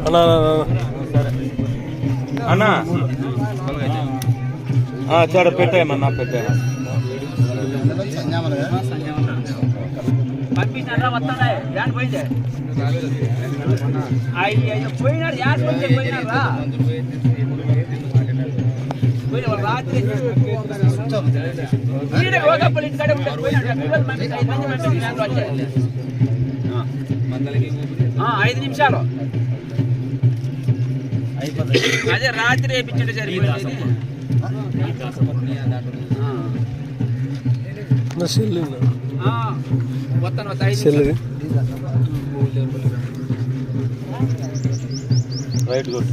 అన్నా సరే అన్నా ఆ, చూడ పెట్టాయమన్నా పెట్టాయి పంపించారా వస్తాడే యాడ్ పోయిందే అయ్యో రాత్రి ఈడ యోగప్పలు ఇంటికాడే ఉంటారు పోయినాడు ఐదు మంది వచ్చారు. ఐదు నిమిషాలు. అదే రాత్రి వేయించండి సెల్లుది రైట్ గుడ్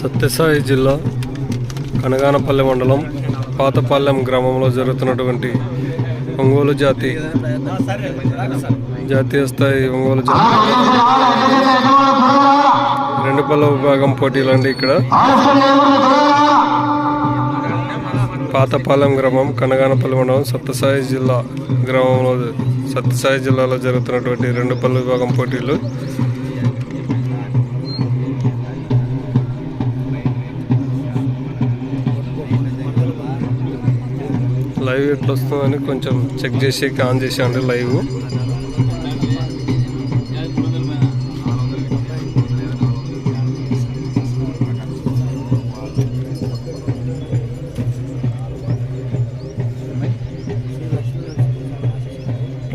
సత్యసాయి జిల్లా కనగానపల్లి మండలం పాతపాలెం గ్రామంలో జరుగుతున్నటువంటి ఒంగోలు జాతి జాతీయ స్థాయి ఒంగోలు జాతి రెండు పల్ల విభాగం పోటీలు అండి ఇక్కడ. పాతపాలెం గ్రామం కనగానపల్లి మండలం సత్యసాయి జిల్లా గ్రామంలో సత్యసాయి జిల్లాలో జరుగుతున్నటువంటి రెండు పల్ల విభాగం పోటీలు. ఎట్లా వస్తుందని కొంచెం చెక్ చేసి ఆన్ చేసామండి లైవ్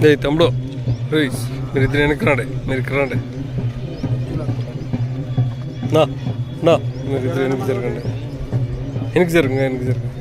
డే తమ్ముడు రేయ్, మీరు ఇద్దరు వెనక్కి రండి మీరు ఇక్కడ రండి. నా నా మీరు ఇద్దరు వెనక్కి జరగండి. వెనక్కి జరగండి వెనక్కి జరగండి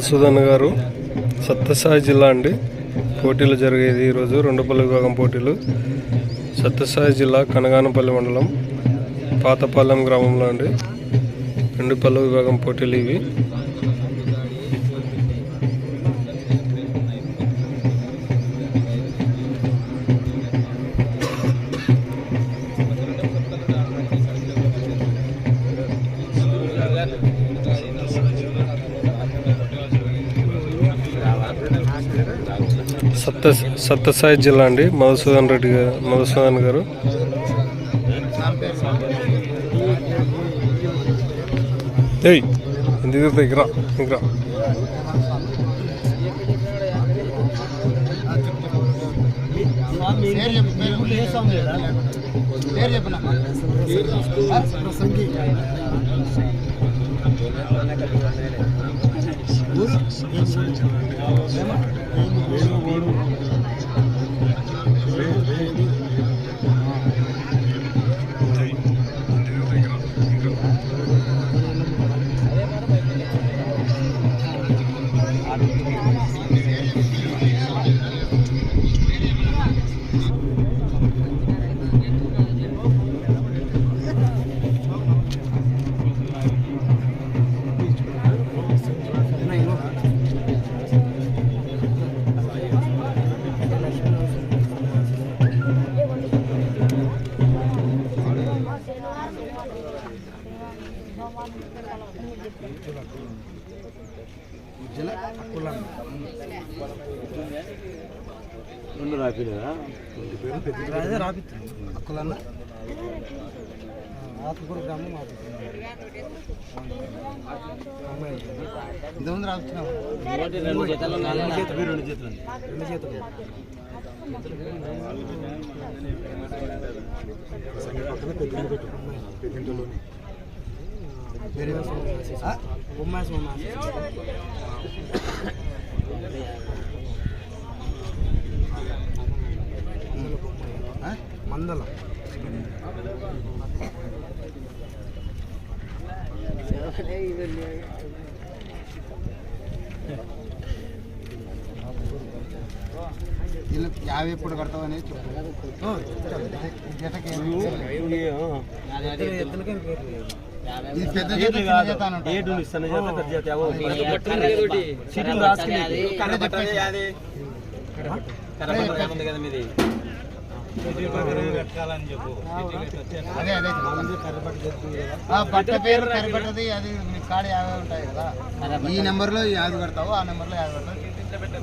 మధుసూదన్ గారు సత్యసాయి జిల్లా అండి. పోటీలు జరిగేది ఈరోజు రెండుపల్లి విభాగం పోటీలు. సత్యసాయి జిల్లా కనగానపల్లి మండలం పాతపాలెం గ్రామంలో అండి. రెండుపల్లి విభాగం పోటీలు ఇవి. సత్య సత్యసాయి జిల్లా అండి మధుసూదన్ రెడ్డి గారు మధుసూదన్ గారు ఏయ్ ఎందుకు దగ్గర ఇంకా వేణుగోడు రెండు జతలు మందల. చేతులు మందల యాభై ఎప్పుడు కడతావు అనేది చెప్పు జతకి ఇది పెద్ద జత చిన్న జత అని ఉంటుంది. ఏడు ఇస్తాను చేత పెద్ద చేత ఏవో సీట్లు రాసుకునేది అదే చెప్పేసి. అదే అదే. ఆ, బట్ట పేరు కరిపట్టది అది మీ కాడ యాభై ఉంటాయి కదా. ఈ నెంబర్లో యాభై కడతావు ఆ నెంబర్లో యాభై కడతావు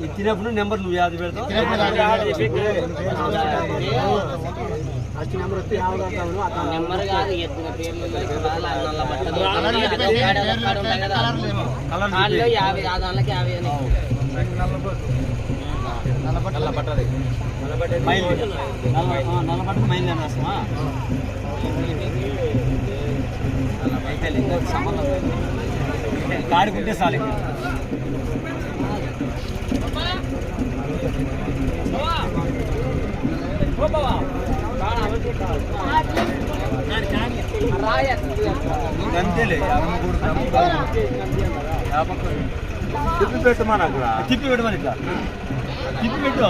ఇచ్చినప్పుడు నెంబర్ నువ్వు యాది పెడతావు. ఇచ్చినప్పుడు యాభై నెంబర్ కాదు ఎత్తున పేర్లు యాభై ఆ యాభై అని. నల్లబట్టకు మైల్ రాస్తామా కాడుకుంటే చాలు అంతేలే తిప్పి పెట్టమా నాకు తిప్పి పెట్టమని ఇట్లా. తిప్పి పెట్టు.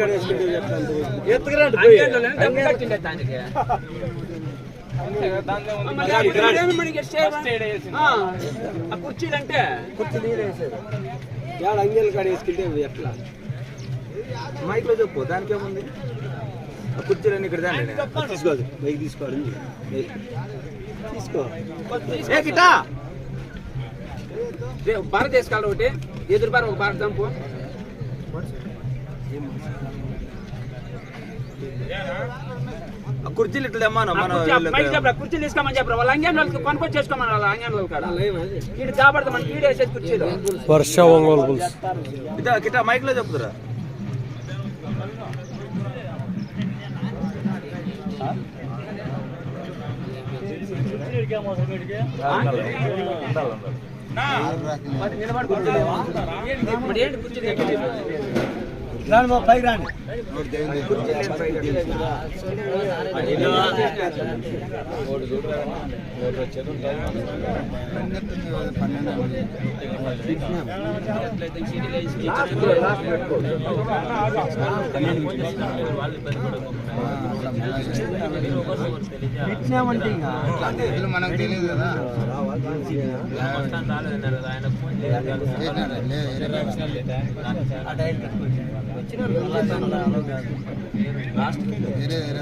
కడేసుకుంటే ఎత్తుకురండి కుర్చీలంటే? ఏడు అంగేలు కడేసుకుంటే ఎట్లా? మైక్లో చెప్పు దానికి ఏముంది? ఆ కుర్చీలన్నీ ఇక్కడ దాన్ని తీసుకోదు బైక్ తీసుకోవాలి. తీసుకో. ఏ గిటా భారత తీసుకెళ్ళి ఒకటి ఎదురు బార్ ఒక భారత దంపు. కుర్చీలు ఇట్లా మన కుర్చీలు తీసుకోమని చెప్పరా వాళ్ళ అంగన్ వాళ్ళకి కొనుక్కొని చేసుకోమని వాళ్ళ అంగన్ వాళ్ళు జాబడతా మన వీడు వేసేది కుర్చీలు. వర్ష ఒంగోలు గిటా మైక్లో చెప్తురా మరి నిలబడి కుర్చీలు ఏమో? మరి ఏంటి కుర్చీలు ఎక్కడ ఇల్లు మనకు తెలియదు కదా చేసినారా? లే, వేరే వేరే వేరే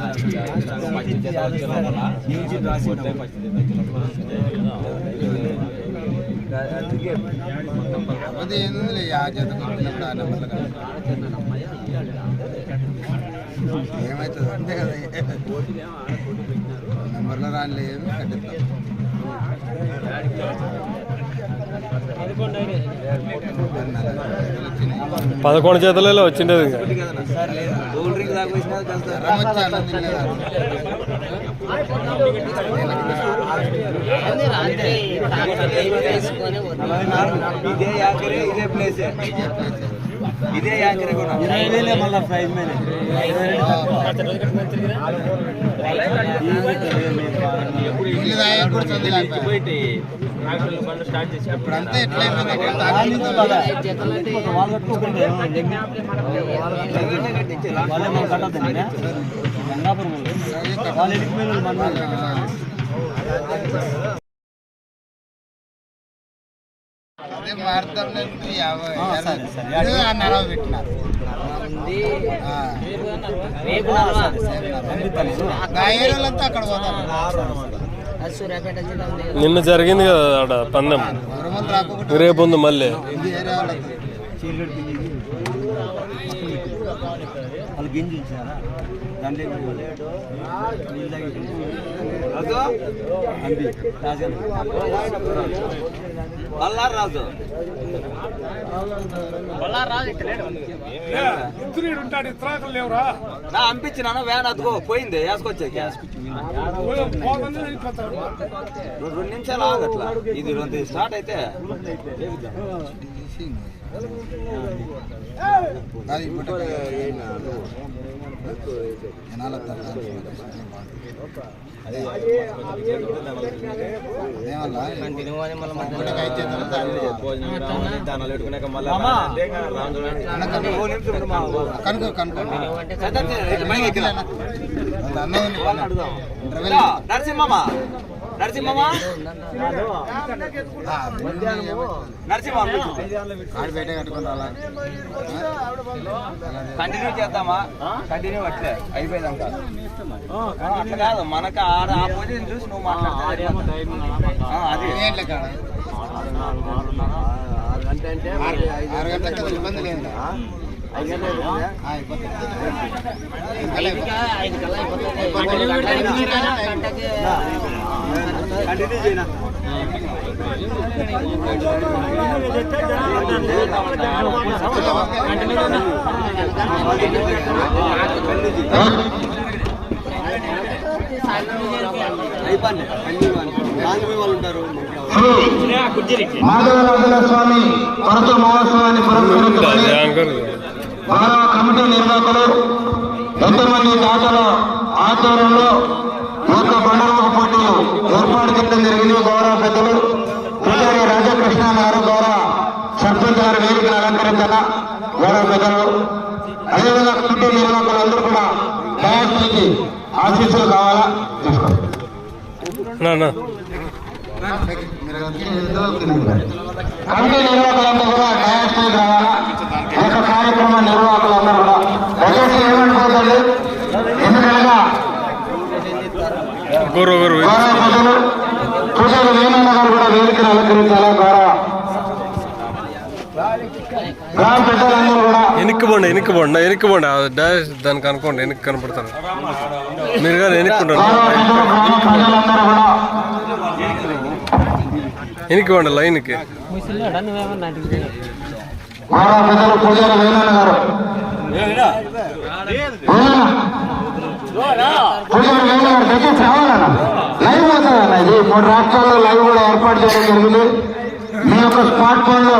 కాకపోతే ఏంది ఆ జత కొట్టినప్పుడు ఆ నెంబర్లు కదా ఏమవుతుంది అంతే కదా నెంబర్లో రానిలే ఏమి కట్టిస్తాం పదకొండు చేతులలో వచ్చిండేది? ఇదే యాకరే ఇదే ప్లేస్ ఇదే యాకరే కూడా ఇల్లు తాగే కూడా చదువు లేకపోయా. ఇప్పుడంతా అదే మారుతాం పెట్టినారు. ఆ ఏరియాలంతా అక్కడ పోతారు నిన్న జరిగింది కదా ఆడ పందెం గవర్నమెంట్ రాకపోతే రేపు ఉంది మళ్ళీ ఇది ఏరియా వాళ్ళకి బల్లారు రాజు. నా అంపించిన వ్యాన్ అతుకో పోయింది వేసుకొచ్చే రెండు నిమిషాలు ఆగట్లా. ఇది రెండు స్టార్ట్ అయితే. అది జనాలు వస్తారు కనుకో కనుకో నరసింహమ్మ నరసింహమ్మ నరసింహ ఆడ బయట కట్టుకుని రాలా కంటిన్యూ చేద్దామా? కంటిన్యూ అట్లే. అయిపోయిందంట. అట్లా కాదు. మనకు ఆడ ఆ పొజిషన్ చూసి నువ్వు మాట్లాడితే ఆ, అది. ఆరు గంటలకు కదా ఇబ్బంది లేదు. కంటిన్యూ చేయనా మాధవరాజుల స్వామి కొరత మహోత్సవాన్ని పురస్కరించుకొని యాంకర్ కమిటీ నిర్వాహకులు ఎంతమంది దాతల ఆధ్వర్యంలో ఈ యొక్క బండరామ పోటీలు ఏర్పాటు చేయడం జరిగింది గౌరవ పెద్దలు పూజారి రాజకృష్ణ గారు ద్వారా సర్పంచ్ గారు వేదిక అలంకరించిన గౌరవ పెద్దలు అదేవిధంగా కమిటీ నిర్వాహకులు అందరూ కూడా దయచేసి ఆశీస్సులు కావాలా తీసుకోండి నా నా. కమిటీ నిర్వాహకులంతా కూడా న్యాయస్థాయికి రావాలా ఈ యొక్క కార్యక్రమ నిర్వాహకులందరూ కూడా దయచేసి ఏమనుకోదండి ఎందుకనగా గౌరవ ప్రజలు ప్రజలు వేణన్న గారు కూడా వేదికను అలంకరించాలా గౌరవ గ్రామ ప్రజలందరూ కూడా వెనక్కి పోండి వెనక్కి పోండి వెనక్కి పోండి డాష్ దానికి అనుకోండి వెనక్కి కనపడతారు. మీరు కానీ వెనక్కుంటారు గౌరవ పెద్దలు గ్రామ లైన్కి. లైవ్ అవుతుందన్న ఇది మూడు రాష్ట్రాల్లో లైవ్ కూడా ఏర్పాటు చేయడం జరిగింది మీ యొక్క స్మార్ట్ ఫోన్లో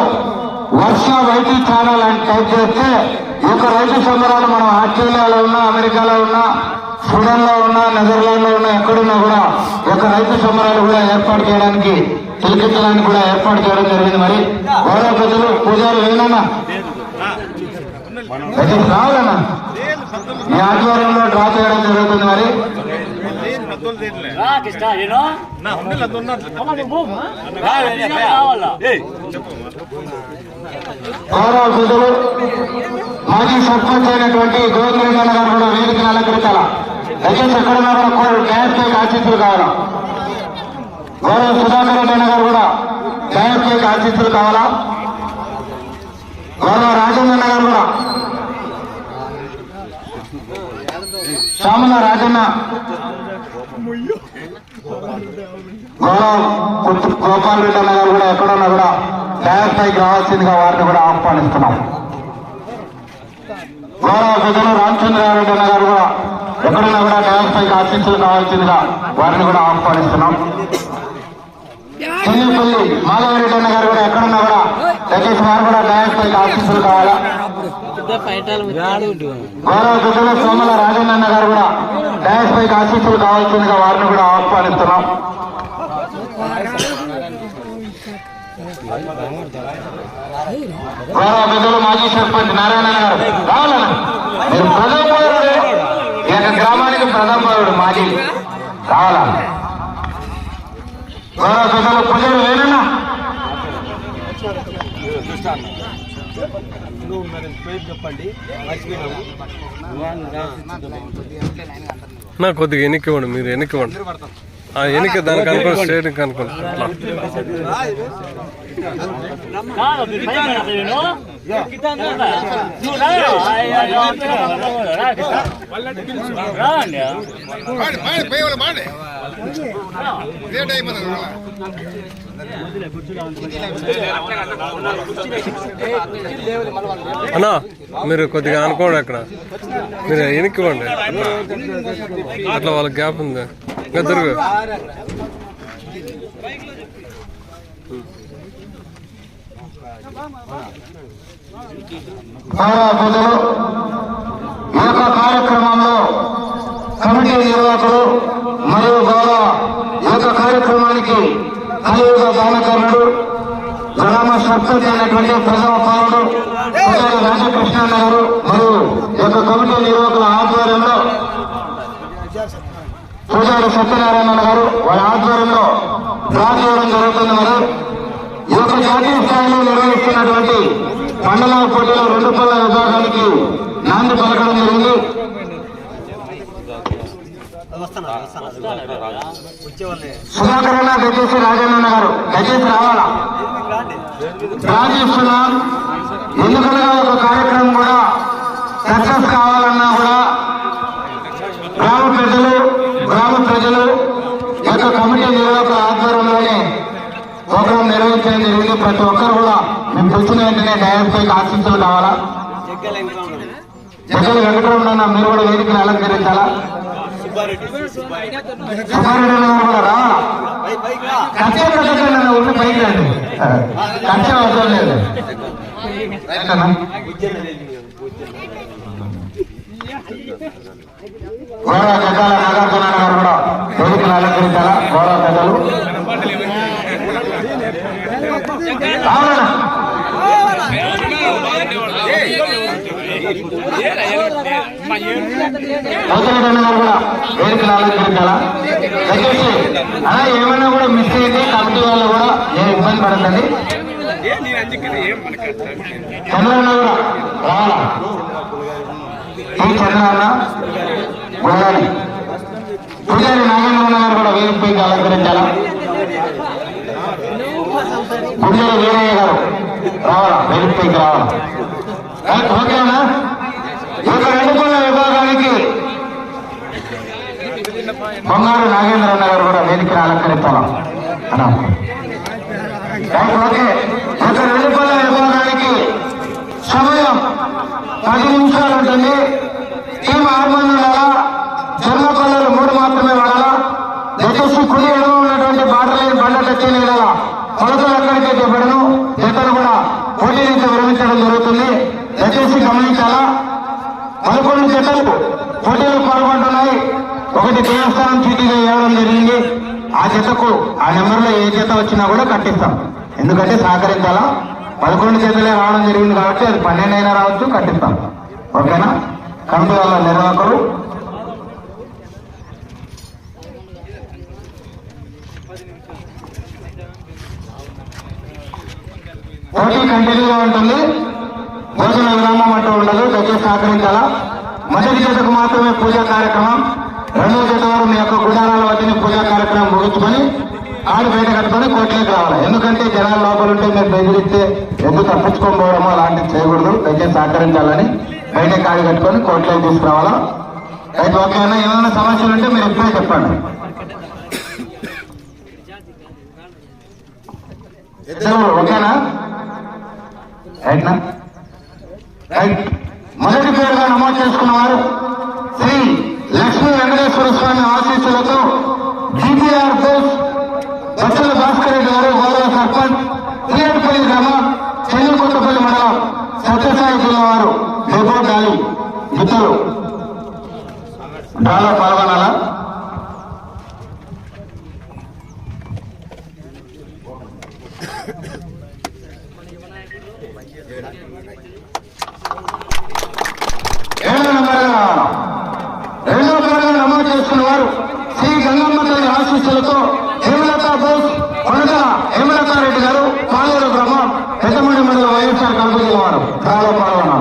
వర్ష వైటీ ఛానల్ అని టైప్ చేస్తే ఈ యొక్క రైతు సంబరాలు మనం ఆస్ట్రేలియాలో ఉన్నా అమెరికాలో ఉన్నా స్వీడన్లో ఉన్నా నెదర్లాండ్లో ఉన్నా ఎక్కడున్నా కూడా యొక్క రైతు సంబరాలు కూడా ఏర్పాటు చేయడానికి తిలకించడానికి కూడా ఏర్పాటు చేయడం జరిగింది. మరి గౌరవ ప్రజలు పూజారు ఏమన్నా? రావాలన్నా? ఈ ఆధ్వర్యంలో డ్రా చేయడం జరుగుతుంది మరి. గౌరవ ప్రజలు మాజీ సర్పంచ్ అయినటువంటి అన్న గారు కూడా వేదికను అలంకరించాల? దయచేసి ఎక్కడున్నా కూడా కోరు గ్యాస్ పైకి ఆశీస్సులు కావాలా? గౌరవ సుధాకర్ రెడ్డి గారు కూడా గ్యాస్ కేక్ ఆశీస్సులు కావాలా? గౌరవ రాజేంద్ర గారు కూడా. శ్యామల రాజన్న. గౌరవ గోపాల్ రెడ్డి అన్న గారు కూడా ఎక్కడున్నా కూడా గ్యాస్ పైకి రావాల్సిందిగా వారిని కూడా ఆహ్వానిస్తున్నాం. గౌరవ ప్రజలు రామచంద్రారెడ్డి అన్న గారు కూడా ఎక్కడున్నా కూడా డ్యాన్స్ పైకి ఆశీస్సులు కావాల్సిందిగా వారిని కూడా ఆహ్వానిస్తున్నాం. చిన్నపల్లి మాధవరెడ్డి అన్న గారు కూడా ఎక్కడున్నా కూడా దయచేసి వారు కూడా డ్యాన్స్ పైకి ఆశీస్సులు కావాలా? గౌరవ ప్రజలు సోమల రాజన్న అన్న గారు కూడా డ్యాన్స్ పైకి ఆశీస్సులు కావాల్సిందిగా వారిని కూడా ఆహ్వానిస్తున్నాం. గౌరవ పెద్దలు మాజీ సర్పంచ్ నారాయణ గారు రావాలన్న. మీరు ప్రథమ గ్రామానికి ప్రథమ పౌరుడు మాజీ కావాలా? గౌరవ పెద్దలు ప్రజలు ఏనన్నా నా కొద్దిగా వెనక్కి ఇవ్వండి మీరు వెనక్కి ఇవ్వండి. ఆ వెనక్కి దానికి అనుకోండి స్టేట్ అనుకోండి అట్లా అన్నా మీరు కొద్దిగా అనుకోండి అక్కడ. మీరు వెనక్కి అట్లా. వాళ్ళకి వాళ్ళ గ్యాప్ ఉంది. ఇంకా దొరుకు గౌరవ ఈ యొక్క కార్యక్రమంలో కమిటీ నిర్వాహకులు మరియు గౌరవ ఈ యొక్క కార్యక్రమానికి కలియుగ దానకర్ణుడు గ్రామ సర్పంచ్ అయినటువంటి ప్రథమ పౌరుడు పూజారి రాజకృష్ణ గారు మరియు యొక్క కమిటీ నిర్వాహకుల ఆధ్వర్యంలో పూజారి సత్యనారాయణ గారు వారి ఆధ్వర్యంలో డ్రా చేయడం జరుగుతుంది మరి. ఈ యొక్క జాతీయ స్థాయిలో నిర్వహిస్తున్నటువంటి మండల పోటీలో రెండు పళ్ళ విభాగానికి నాంది పలకడం జరిగింది. సుధాకర్ అన్న దయచేసి రాజన్న గారు దయచేసి రావాలా రాజేస్తున్నాం ఎందుకనగా ఒక కార్యక్రమం కూడా సక్సెస్ కావాలన్నా కూడా గ్రామ ప్రజలు గ్రామ ప్రజలు యొక్క కమిటీ నిర్వాహకుల ఆధ్వర్యంలోనే ప్రోగ్రాం నిర్వహించడం జరిగింది ప్రతి ఒక్కరు కూడా మేము వచ్చిన వెంటనే డైరెక్ట్ పైకి కావాలా జగన్ వెంకటరమణ మీరు కూడా వేదికను అలంకరించాలా? సుబ్బారెడ్డి గౌరవ నాగార్జున గారు కూడా అలంకరించాలా గౌరవ పెద్దలు అవసరం ఆలోచించాలా దయచేసి అలా ఏమైనా కూడా మిస్ అయితే కమిటీ వాళ్ళు కూడా ఏ ఇబ్బంది పడకండి చంద్రన్న కూడా రావాలా ఈ చంద్రన్న గోదాలి పూజారి నాగేంద్రన్న గారు కూడా వేదిక పైకి అలంకరించాలా పూజారి వీరయ్య గారు రావాలా వేదికపైకి రావాలా రైట్, ఓకేనా ఈ యొక్క రెండు పనుల విభాగానికి బంగారు నాగేంద్రన్న గారు కూడా వేదికను అలంకరించాలా అన్నా. Right, okay. ఈ యొక్క రెండు పనుల విభాగానికి సమయం పది నిమిషాలు ఉంటుంది. టీం ఆరు మంది ఉండాలా జన్మ పనులు మూడు మాత్రమే వాడాలా? దయచేసి కుడి ఎడమ ఉన్నటువంటి బార్డర్ బండ టచ్ వేయాలా కొలతలు ఎక్కడికి చెప్పబడను ఇతను కూడా పోటీ నుంచి విరమించడం జరుగుతుంది. దయచేసి గమనించాలా? పదకొండు జతలు పోటీలు ఒకటి దేవస్థానం చీటీగా ఇవ్వడం జరిగింది. ఆ జతకు ఆ నెంబర్లో ఏ జత వచ్చినా కూడా కట్టిస్తాం. ఎందుకంటే సహకరించాలా? పదకొండు జతలే రావడం జరిగింది కాబట్టి అది పన్నెండు అయినా రావచ్చు కట్టిస్తాం. ఓకేనా? కమిటీ వాళ్ళ నిర్వాహకులు. పోటీ కంటిన్యూగా ఉంటుంది. భోజన విరామం అంటూ ఉండదు. దయచేసి సహకరించాలా? మొదటి జతకు మాత్రమే పూజా కార్యక్రమం. రెండవ జత వారు మీ యొక్క గుడారాల వద్దనే పూజా కార్యక్రమం ముగించుకొని ఆడు బయట కట్టుకొని కోట్లోకి రావాలి. ఎందుకంటే జనాల లోపల ఉంటే మీరు బెదిరిస్తే ఎందుకు తప్పించుకొని పోవడమో అలాంటివి చేయకూడదు. దయచేసి సహకరించాలని బయట కాడి కట్టుకొని కోట్లోకి తీసుకురావాలా? అయితే ఓకేనా ఏమైనా సమస్యలు ఉంటే మీరు ఇప్పుడే చెప్పండి. ఓకేనా? రైట్నా? రైట్. మొదటి పేరుగా నమోదు చేసుకున్న వారు శ్రీ లక్ష్మీ వెంకటేశ్వర స్వామి ఆశీస్సులతో జీపీఆర్ బోస్ బచ్చల భాస్కర్ రెడ్డి గారు గౌరవ సర్పంచ్ శ్రీహరిపల్లి గ్రామం చెన్నికొట్టపల్లి మండలం సత్యసాయి జిల్లా వారు డెబో డాలి. మిత్రులు డాలో పాల్గొనాలా ఏడవ నెంబర్గా రెండవ పేరుగా నమోదు చేసుకున్న వారు శ్రీ గంగమ్మ తల్లి ఆశీస్సులతో హేమలత బోస్ కొనగల హేమలతారెడ్డి గారు పాలేరు గ్రామం పెద్దమండి మండలం వైఎస్ఆర్ కంపెనీ వారు చాలా పాల్గొన్నారు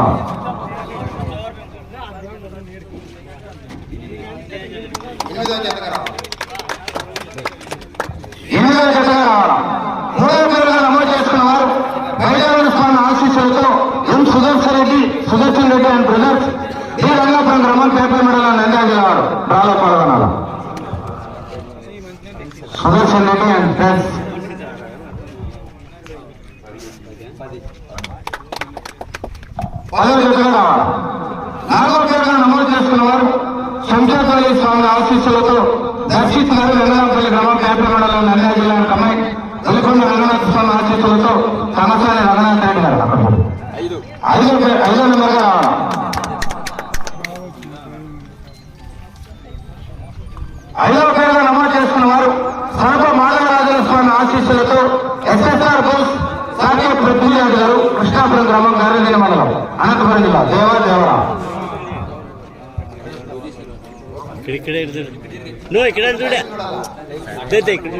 అనంతపురం జిల్లా దేవా. దేవరా ఇక్కడ ఇక్కడ ఇక్కడ చూడే. అదే ఇక్కడ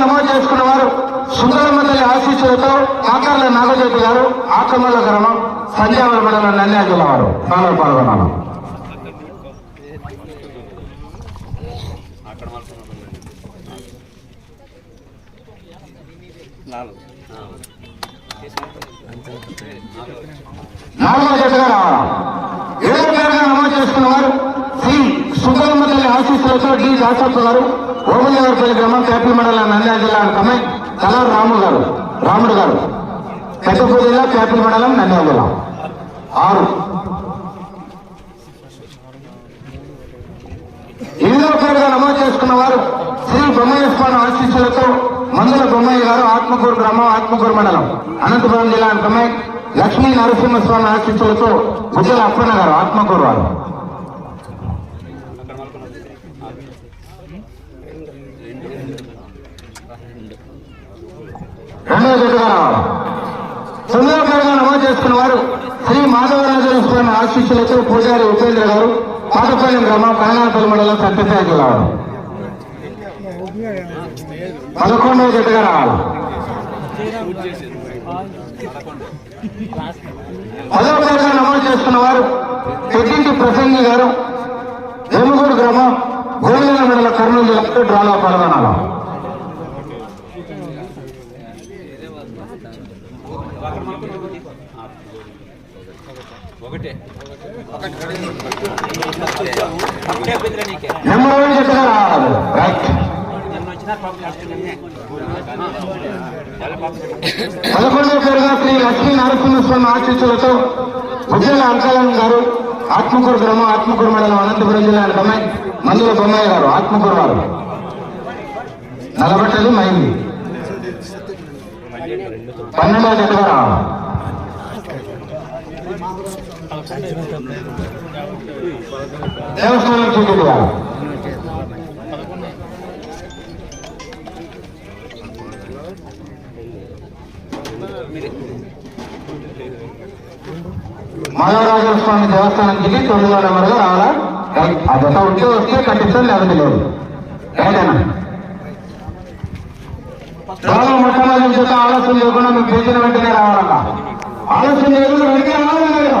నమోదు చేసుకున్న వారు సుందరమ్మ తల్లి ఆశీస్సులతో కాకర్ల నాగజ్యోతి గారు ఆకమల్ల గ్రామం సంజావర మండలం నంద్యాల జిల్లా వారు పాలన పాల్గొన్నారు నాలుగో జతగా రావాలి ఏడో పేరుగా నమోదు చేసుకున్న శ్రీ సుందరమ్మ తల్లి ఆశీస్సులతో డి దాసప్ప గారు ఓబులేవరపల్లి గ్రామం పేపల మండలం నంద్యాల జిల్లా కమై కలా రాముడు గారు రాముడు గారు పెద్దపూడి జిల్లా పేపల మండలం నంద్యాల జిల్లా ఆరు ఎనిమిదవ నమోదు చేసుకున్న వారు శ్రీ బొమ్మయ్య స్వామి ఆశీస్సులతో మందుల బొమ్మయ్య గారు ఆత్మకూరు గ్రామం ఆత్మకూరు మండలం. అనంతపురం జిల్లా బొమ్మయ్య లక్ష్మీ నరసింహస్వామి ఆశీస్సులతో గుజ్జల అప్పన్న గారు ఆత్మకూరు వారు. రెండవ జట్టుగా తొమ్మిదవ నమోదు చేసుకున్న వారు శ్రీ మాధవరాజు స్వామి ఆశీస్సులతో పూజారి ఉపేంద్ర గారు పాతపల్లి గ్రామం కనగానపల్లి మండలం సత్యసాయి జిల్లా పదకొండవ జట్టుగా రావాలి. పదవ పేరుగా నమోదు చేస్తున్న వారు పెద్దింటి ప్రసంగి గారు వేమగూడు గ్రామం గోవింద మండల కర్నూలు జిల్లా డ్రాలో పాల్గొనాలి. ఒకటే ఒకటి. నెంబర్ వన్ జట్టుగా రైట్ పదకొండవ పేరుగా శ్రీ లక్ష్మీ నరసింహస్వామి ఆశీస్సులతో ఉజ్జల అంకలం గారు ఆత్మకూరు గ్రామం ఆత్మకూరు మండలం అనంతపురం జిల్లా బొమ్మాయి మందుల బొమ్మాయి గారు ఆత్మకూరు వారు నలబట్టది మైంది పన్నెండవ జట్టుగా దేవస్థానం చూపించారు మాధవరాజు స్వామి దేవస్థానం దిగి తొమ్మిదో నెంబర్గా రావాలా ఆ దశ ఉంటే వస్తే కట్టిస్తాను లేకపోతే లేదు. రైటేనా బాబు మొట్టమొదటి జత ఆలస్యం లేకుండా మీకు పిలిచిన వెంటనే రావాలన్నా ఆలస్యం లేకుండా వెంటనే రావాలి మీరు